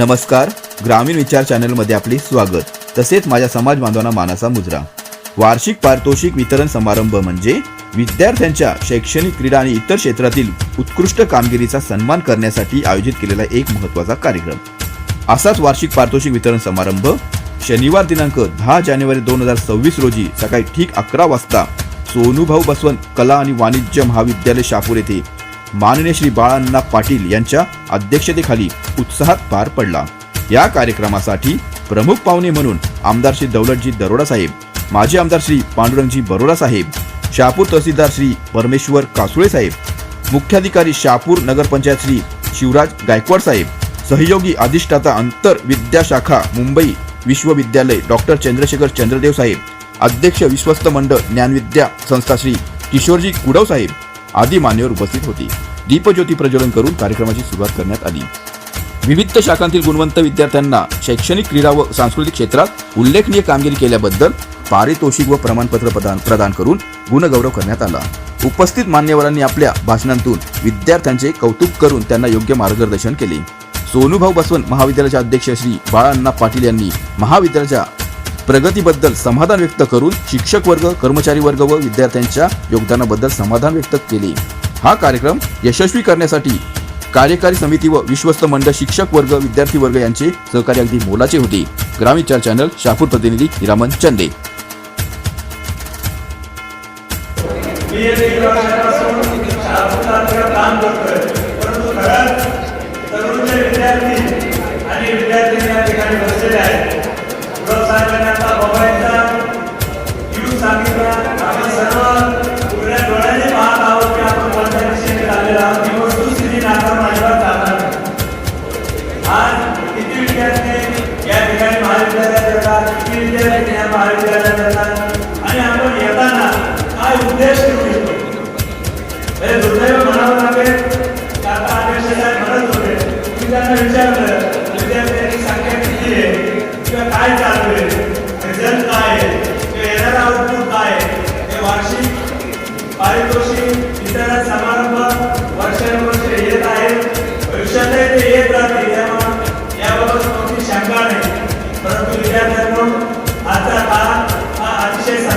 नमस्कार. ग्रामीण विचार चॅनलमध्ये आपले स्वागत. तसेच माझ्या समाज बांधवांना मानाचा मुजरा. वार्षिक पारितोषिक वितरण समारंभ म्हणजे विद्यार्थ्यांच्या शैक्षणिक क्रीडा आणि इतर क्षेत्रातील उत्कृष्ट कामगिरीचा सन्मान करण्यासाठी आयोजित केलेला एक महत्त्वाचा कार्यक्रम. असाच वार्षिक पारितोषिक वितरण समारंभ शनिवार दिनांक दहा जानेवारी दोन हजार सव्वीस रोजी सकाळी ठीक अकरा वाजता सोनूभाऊ बसवंत कला आणि वाणिज्य महाविद्यालय शापूर येथे माननीय श्री बाळांना पाटील यांच्या अध्यक्षतेखाली उत्साहात पार पडला. या कार्यक्रमासाठी प्रमुख पाहुणे म्हणून आमदार श्री दौलतजी दरोडा साहेब माजी आमदार श्री पांडुरंगजी बरोडा साहेब शहापूर तहसीलदार श्री परमेश्वर कासुळे साहेब मुख्याधिकारी शहापूर नगरपंचायत श्री शिवराज गायकवाड साहेब सहयोगी अधिष्ठाता अंतर विद्याशाखा मुंबई विश्वविद्यालय डॉक्टर चंद्रशेखर चंद्रदेव साहेब अध्यक्ष विश्वस्त मंडळ ज्ञानविद्या संस्था श्री किशोरजी कुडव साहेब आदी मान्यवर उपस्थित होते. दीपज्योती प्रज्वलन करून कार्यक्रमाची सुरुवात करण्यात आली. विविध शाखांतील गुणवंत विद्यार्थ्यांना शैक्षणिक क्रीडा व सांस्कृतिक क्षेत्रात उल्लेखनीय कामगिरी केल्याबद्दल पारितोषिक व प्रमाणपत्र प्रदान प्रदान करून गुणगौरव करण्यात आला. उपस्थित मान्यवरांनी आपल्या भाषणांतून विद्यार्थ्यांचे कौतुक करून त्यांना योग्य मार्गदर्शन केले. सोनूभाऊ बसवंत महाविद्यालयाचे अध्यक्ष श्री बाळाण्णा पाटील यांनी महाविद्यालयाच्या प्रगतीबद्दल समाधान व्यक्त करून शिक्षक वर्ग कर्मचारी वर्ग व विद्यार्थ्यांच्या योगदानाबद्दल समाधान व्यक्त केले. हा कार्यक्रम यशस्वी करण्यासाठी कार्यकारी समिती व विश्वस्त मंडळ शिक्षक वर्ग विद्यार्थी वर्ग यांचे सहकार्य अगदी मोलाचे होते. ग्रामीण चार चॅनल शापूर प्रतिनिधी हिरामन चंदे. मी एक विद्यार्थी या ठिकाणी महाविद्यालयात विद्यार्थी या महाविद्यालयात आणि आपण येताना काय उद्देश हे दुर्दैव म्हणावं लागेल आता अध्यक्ष साहेब म्हणत होते मी त्यांना विचारलं विद्यार्थ्यांची संख्या किती आहे किंवा काय चालू आहे रिझल्ट काय आहे किंवा येणारा आउटपुट काय आहे हे वार्षिक पारितोषिक इतर समाज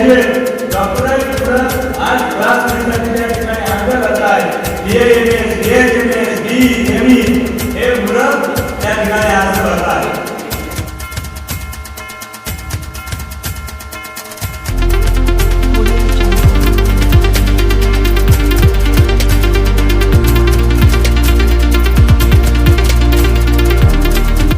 डॉक्टरांनी आज त्रास घेण्यासाठी